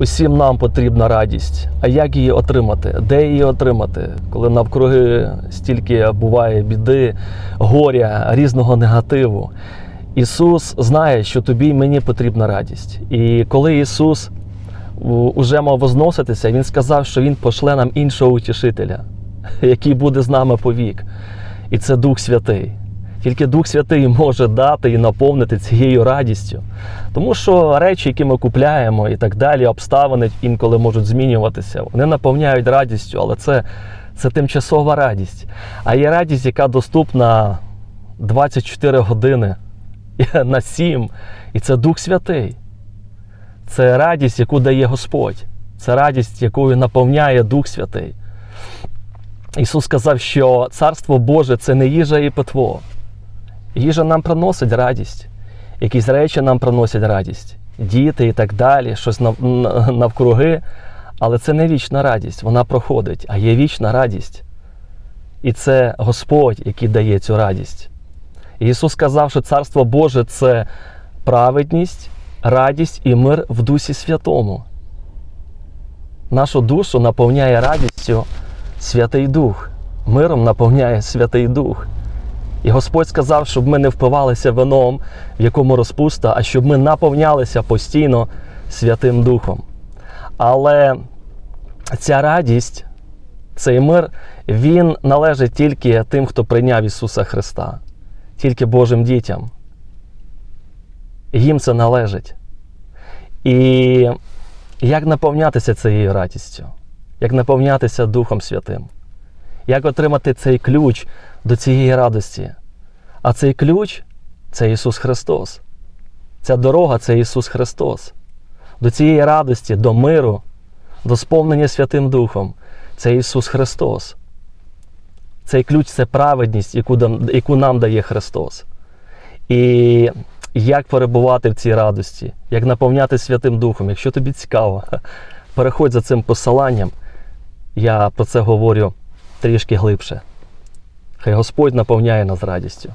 Усім нам потрібна радість. А як її отримати? Де її отримати? Коли навкруги стільки буває біди, горя, різного негативу. Ісус знає, що тобі і мені потрібна радість. І коли Ісус уже мав возноситися, Він сказав, що Він пошле нам іншого утішителя, який буде з нами повік. І це Дух Святий. Тільки Дух Святий може дати і наповнити цією радістю. Тому що речі, які ми купляємо і так далі, обставини інколи можуть змінюватися. Вони наповняють радістю, але це, це тимчасова радість. А є радість, яка доступна 24 години на 7. І це Дух Святий. Це радість, яку дає Господь. Це радість, якою наповняє Дух Святий. Ісус сказав, що Царство Боже це не їжа і питво. Їжа нам приносить радість, якісь речі нам приносять радість, діти і так далі, щось навкруги. Але це не вічна радість, вона проходить, а є вічна радість. І це Господь, який дає цю радість. Ісус сказав, що Царство Боже це праведність, радість і мир в Дусі Святому. Нашу душу наповняє радістю Святий Дух, миром наповняє Святий Дух. І Господь сказав, щоб ми не впивалися вином, в якому розпуста, а щоб ми наповнялися постійно Святим Духом. Але ця радість, цей мир, він належить тільки тим, хто прийняв Ісуса Христа, тільки Божим дітям. Їм це належить. І як наповнятися цією радістю? Як наповнятися Духом Святим? Як отримати цей ключ до цієї радості? А цей ключ це Ісус Христос. Ця дорога це Ісус Христос. До цієї радості, до миру, до сповнення Святим Духом це Ісус Христос. Цей ключ це праведність, яку, нам дає Христос. І як перебувати в цій радості, як наповняти Святим Духом. Якщо тобі цікаво, переходь за цим посиланням. Я про це говорю трішки глибше. Хай Господь наповняє нас радістю.